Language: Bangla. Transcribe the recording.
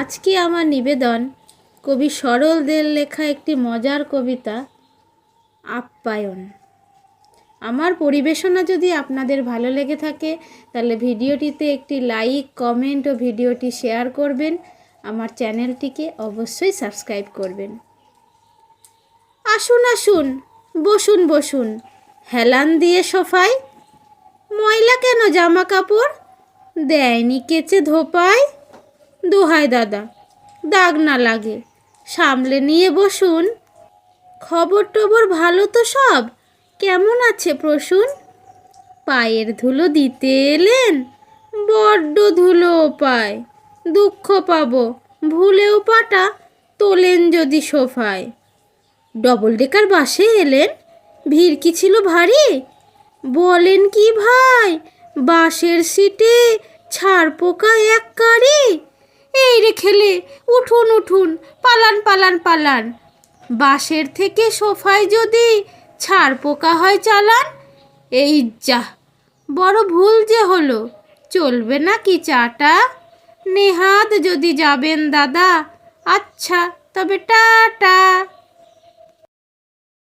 আজকে আমার নিবেদন, কবি সরল দের লেখা একটি মজার কবিতা, আপ্যায়ন। আমার পরিবেশনা যদি আপনাদের ভালো লেগে থাকে, তাহলে ভিডিওটিতে একটি লাইক, কমেন্ট ও ভিডিওটি শেয়ার করবেন। আমার চ্যানেলটিকে অবশ্যই সাবস্ক্রাইব করবেন। আসুন আসুন, বসুন বসুন। হেলান দিয়ে সোফায়, ময়লা কেন জামা কাপড়? দেয়নি কেচে ধোপায়? দোহাই দাদা, দাগ না লাগে। সামলে নিয়ে বসুন। খবর টবর ভালো তো সব, কেমন আছে প্রসূন? পায়ের ধুলো দিতে এলেন, বড্ড ধুলো পায়। দুঃখ পাবো, ভুলেও পাটা তোলেন যদি সোফায়। ডবল ডেকার বাসে এলেন, ভিড় কি ছিল ভারী? বলেন কি ভাই বাসের সিটে ছাড় পোকা এক কারি? এই রে খেলে, উঠুন উঠুন, পালান পালান পালান। বাসের থেকে সোফায় যদি ছাড় পোকা হয় চালান, এই যা, বড় ভুল যে হলো, চলবে না কি চাটা? নেহাত যদি যাবেন দাদা আচ্ছা তবে টাটা।